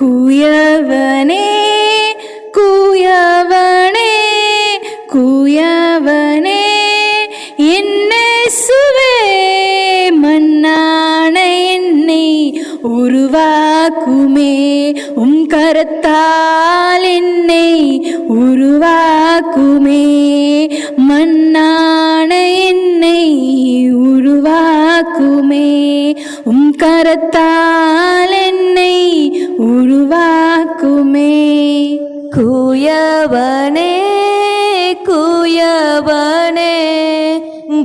குயவனே குயவனே குயவனே என்ன சுவே மன்னான என்னை உருவாக்குமே. உம் கரத்தால் என்னை உருவாக்குமே. மன்னான என்னை உருவாக்குமே. உம் கரத்தால் என்னை குயவனே குயவனே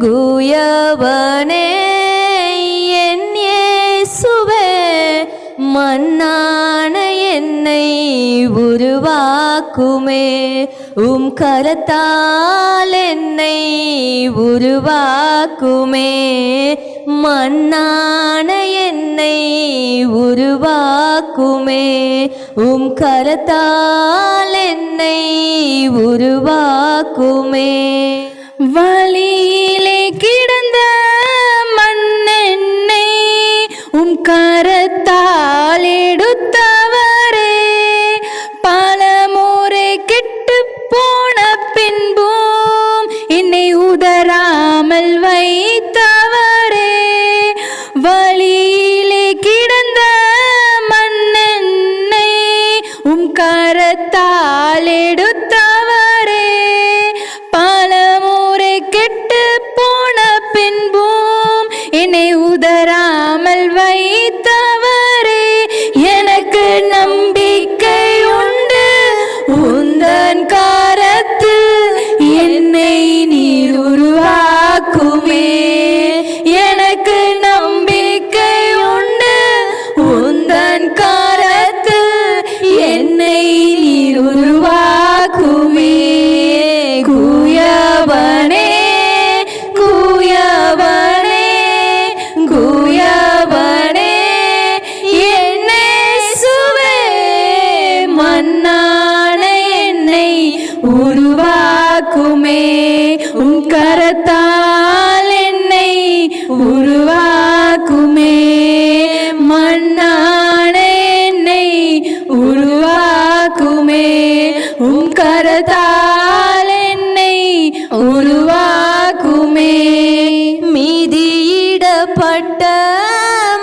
குயவனே. மண்ணான என்னை உருவாக்குமே. உம் கரத்தால் என்னை உருவாக்குமே. மண்ணான என்னை உருவாக்குமே. உம் கரத்தால் என்னை உருவாக்குமே. வ உம் கரத்தால் எடுத்தவரே உருவாக்குமே உருவாக்குமே உன் கரத்தால் என்னை உருவாக்குமே. மீதியிடப்பட்ட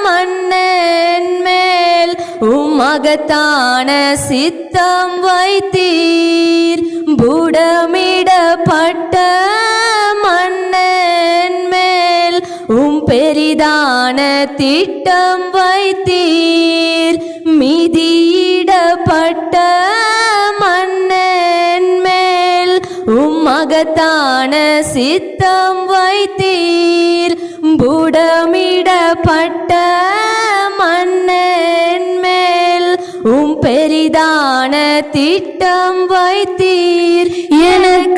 மன்னன் மேல் உமகத்தான சித்தம் வைத்தீர். புடமிடப்பட்ட மன்னன் மேல் உம் பெரிதான திட்டம் வைத்தீர். மீதியிடப்பட்ட உம்மகத்தான சித்தம் வைத்தீர். புடமிடப்பட்ட மன்னன் மேல் உம் பெரிதான திட்டம் வைத்தீர். எனக்கு